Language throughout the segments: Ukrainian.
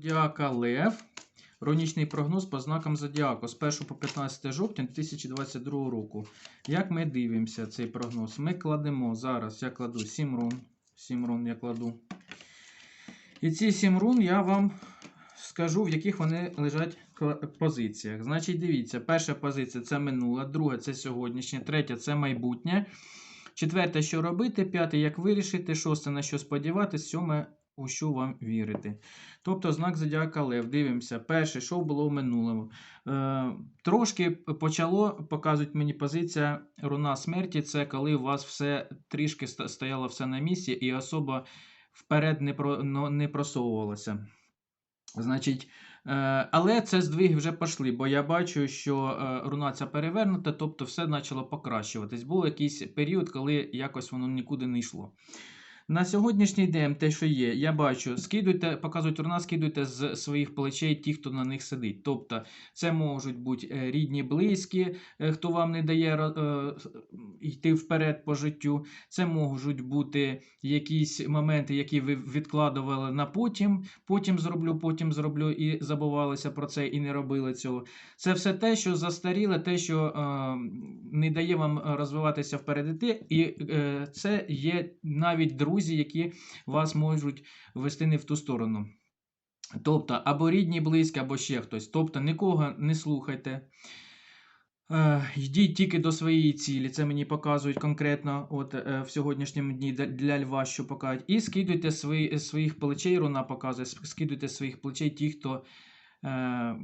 Зодіака Лев. Ронічний прогноз по знакам Зодіаку з 1 по 15 жовтня 2022 року. Як ми дивимося цей прогноз? Ми кладемо зараз, я кладу 7 рун. 7 рун я кладу. І ці 7 рун я вам скажу, в яких вони лежать позиціях. Значить, дивіться, перша позиція це минуле, друга це сьогоднішнє, третя це майбутнє. Четверте, що робити, п'яте, як вирішити, шосте, на що сподіватися, сьоме, у що вам вірити. Тобто знак Зодіака Лев. Дивимося. Перше, що було в минулому. Е, трошки почало, показують мені позиція руна смерті. Це коли у вас все трішки стояло все на місці, і особа вперед не, про, не просовувалася. Значить, е, але це здвиги вже пішли, бо я бачу, що е, руна ця перевернута, тобто все почало покращуватись. Був якийсь період, коли якось воно нікуди не йшло. На сьогоднішній день те, що є, я бачу, скидуйте, показують руна, скидуйте з своїх плечей ті, хто на них сидить. Тобто, це можуть бути е, рідні, близькі, е, хто вам не дає е, йти вперед по життю. Це можуть бути якісь моменти, які ви відкладували на потім. Потім зроблю, потім зроблю і забувалися про це і не робили цього. Це все те, що застаріле, те, що е, не дає вам розвиватися вперед. І е, це є навіть друзі, які вас можуть вести не в ту сторону. Тобто, або рідні, близькі, або ще хтось. Тобто, нікого не слухайте. Е, Йдіть тільки до своєї цілі. Це мені показують конкретно от, е, в сьогоднішньому дні для- Льва, що покажуть. І скидуйте свої, своїх плечей, руна показує, скидуйте своїх плечей ті, хто е,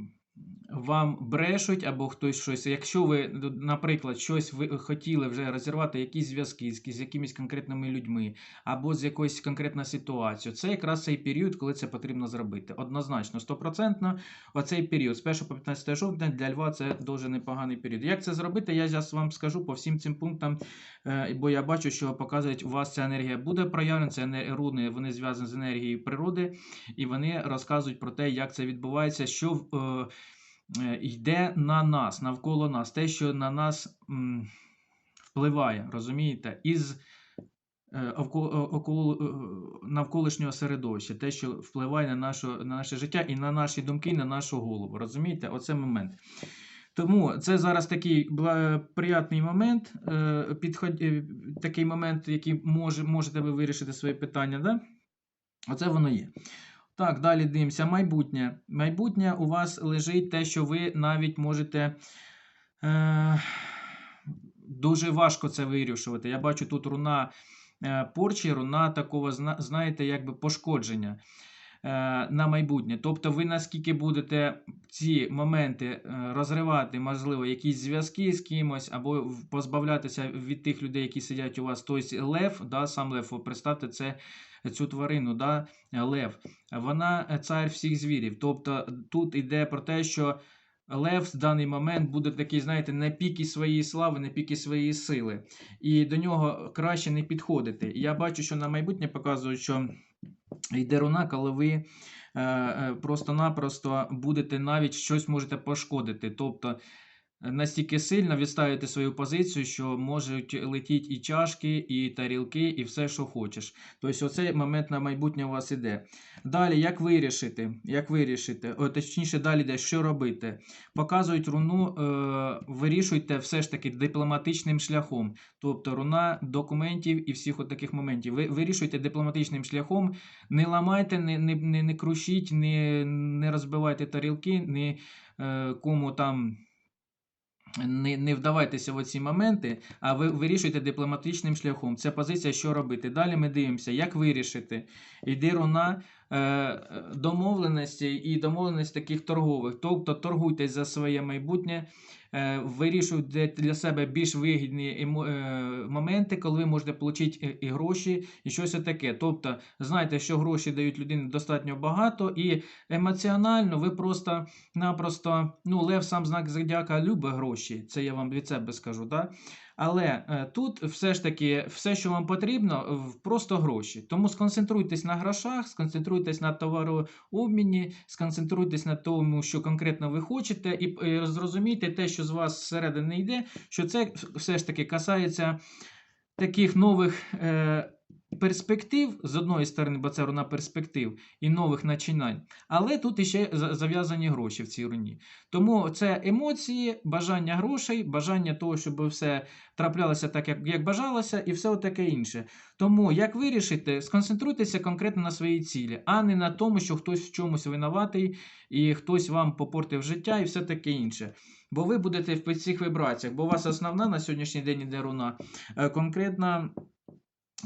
вам брешуть, або хтось щось. Якщо ви, наприклад, щось ви хотіли вже розірвати, якісь зв'язки з, якимись конкретними людьми, або з якоюсь конкретною ситуацією, це якраз цей період, коли це потрібно зробити. Однозначно, стопроцентно, оцей період з 1 по 15 жовтня для Льва це дуже непоганий період. Як це зробити, я зараз вам скажу по всім цим пунктам, е, бо я бачу, що показують, у вас ця енергія буде проявлена, це руни, вони зв'язані з енергією природи, і вони розказують про те, як це відбувається, що е, йде на нас, навколо нас, те, що на нас м, впливає, розумієте, із е, е, навколишнього середовища, те, що впливає на, нашу, на наше життя і на наші думки, і на нашу голову. Розумієте? Оце момент. Тому це зараз такий приятний момент, е, підход, е, такий момент, який може, можете ви вирішити свої питання. Да? Оце воно є. Так, далі дивимося. Майбутнє. Майбутнє у вас лежить те, що ви навіть можете. Е, дуже важко це вирішувати. Я бачу тут руна е, порчі, руна такого, зна- знаєте, якби пошкодження на майбутнє. Тобто, ви наскільки будете ці моменти е, розривати, можливо, якісь зв'язки з кимось, або позбавлятися від тих людей, які сидять у вас. Тобто лев, да, сам лев, представте це, цю тварину, да, лев. Вона е, цар всіх звірів. Тобто тут йде про те, що Лев в даний момент буде такий, знаєте, на піки своєї слави, на піки своєї сили. І до нього краще не підходити. Я бачу, що на майбутнє показують, що йде руна, коли ви е, е, просто-напросто будете навіть щось можете пошкодити. Тобто настільки сильно відставити свою позицію, що можуть летіти і чашки, і тарілки, і все, що хочеш. Тобто, оцей момент на майбутнє у вас іде. Далі, як вирішити? Як вирішити? О, точніше, далі йде, що робити? Показують руну, е, вирішуйте все ж таки дипломатичним шляхом. Тобто руна документів і всіх от таких моментів. Ви вирішуйте дипломатичним шляхом, не ламайте, не, не, не, не крушіть, не, не розбивайте тарілки, не е, кому там. Не, не вдавайтеся в ці моменти, а ви вирішуйте дипломатичним шляхом. Це позиція, що робити. Далі ми дивимося, як вирішити. Йде руна домовленості і домовленість таких торгових. Тобто торгуйтесь за своє майбутнє, е, вирішуйте для себе більш вигідні е, моменти, коли ви можете отримати і гроші, і щось таке. Тобто, знайте, що гроші дають людині достатньо багато, і емоціонально ви просто-напросто, ну, Лев сам знак зодіака любить гроші, це я вам від себе скажу. Да? Але е, тут все ж таки все, що вам потрібно, просто гроші. Тому сконцентруйтесь на грошах, сконцентруйтесь на товарообміні, сконцентруйтесь на тому, що конкретно ви хочете, і зрозумійте те, що з вас зсередини йде, що це все ж таки касається таких нових. Е, перспектив з одної сторони, бо це руна перспектив і нових начинань, але тут іще зав'язані гроші в цій руні. Тому це емоції, бажання грошей, бажання того, щоб все траплялося так, як, як бажалося, і все таке інше. Тому, як вирішите, сконцентруйтеся конкретно на своїй цілі, а не на тому, що хтось в чомусь винуватий і хтось вам попортив життя і все таке інше. Бо ви будете в цих вібраціях, бо у вас основна на сьогоднішній день іде руна. е, Конкретна,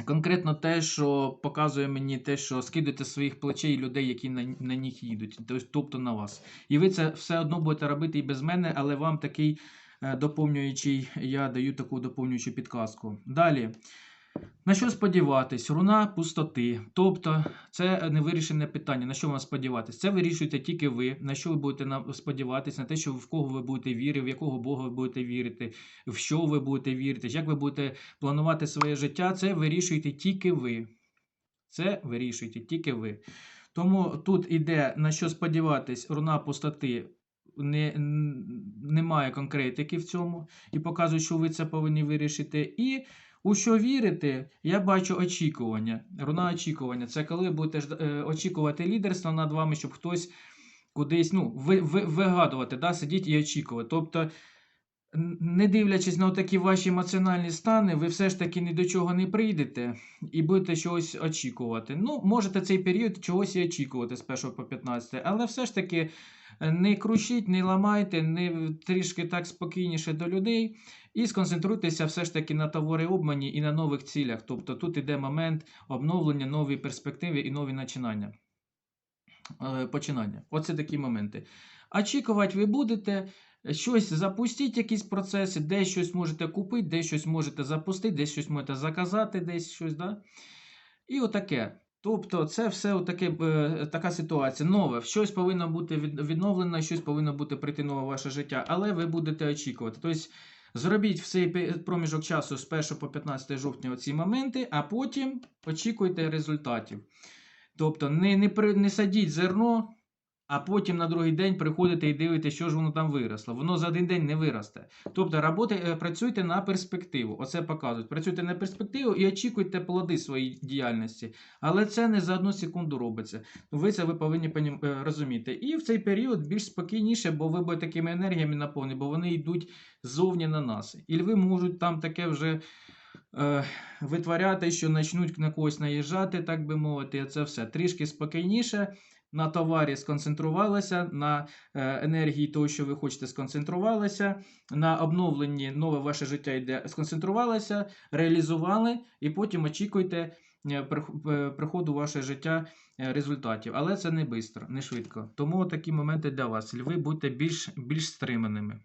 конкретно те, що показує мені те, що скидуєте своїх плечей людей, які на, на них їдуть, тобто- на вас. І ви це все одно будете робити і без мене, але вам такий е, доповнюючий, я даю таку доповнюючу підказку. Далі. На що сподіватись? Руна пустоти. Тобто, це невирішене питання. На що вам сподіватись? Це вирішуєте тільки ви. На що ви будете сподіватись, на те, що в кого ви будете вірити, в якого Бога ви будете вірити, в що ви будете вірити, як ви будете планувати своє життя. Це вирішуєте тільки ви. Це вирішуєте тільки ви. Тому тут іде на що сподіватись, руна пустоти. Не, немає конкретики в цьому і показує, що ви це повинні вирішити. І у що вірити, я бачу очікування. Руна очікування. Це коли будете е, очікувати лідерства над вами, щоб хтось кудись ну, ви, ви, вигадувати, да, сидіть і очікувати. Тобто, не дивлячись на такі ваші емоціональні стани, ви все ж таки ні до чого не прийдете і будете чогось очікувати. Ну, можете цей період чогось і очікувати з 1 по 15, але все ж таки не крушіть, не ламайте, не трішки так спокійніше до людей. І сконцентруйтеся все ж таки на товари обмані і на нових цілях. Тобто тут іде момент обновлення, нові перспективи і нові начинання. Е, починання. Оце такі моменти. Очікувати ви будете. Щось запустіть, якісь процеси, десь щось можете купити, десь щось можете запустити, десь щось можете заказати, десь щось, да? І отаке. Тобто, це все отаке, е, така ситуація. Нове. Щось повинно бути від- відновлено, щось повинно бути прийти нове ваше життя, але ви будете очікувати. Тобто, зробіть в цей проміжок часу з 1 по 15 жовтня ці моменти, а потім очікуйте результатів. Тобто, не, не, не садіть зерно, а потім на другий день приходите і дивитесь, що ж воно там виросло. Воно за один день не виросте. Тобто роботи, е, працюйте на перспективу. Оце показують. Працюйте на перспективу і очікуйте плоди своєї діяльності. Але це не за одну секунду робиться. Ви це ви повинні е, розуміти. І в цей період більш спокійніше, бо ви будете такими енергіями наповнені, бо вони йдуть ззовні на нас. І льви можуть там таке вже. Е, витворяти, що почнуть на когось наїжджати, так би мовити, це все трішки спокійніше. На товарі сконцентрувалися, на е, енергії того, що ви хочете, сконцентрувалися, на обновленні нове ваше життя йде, сконцентрувалися, реалізували, і потім очікуйте е, е, приходу ваше життя результатів. Але це не швидко, не швидко. Тому такі моменти для вас. Льви будьте більш, більш стриманими.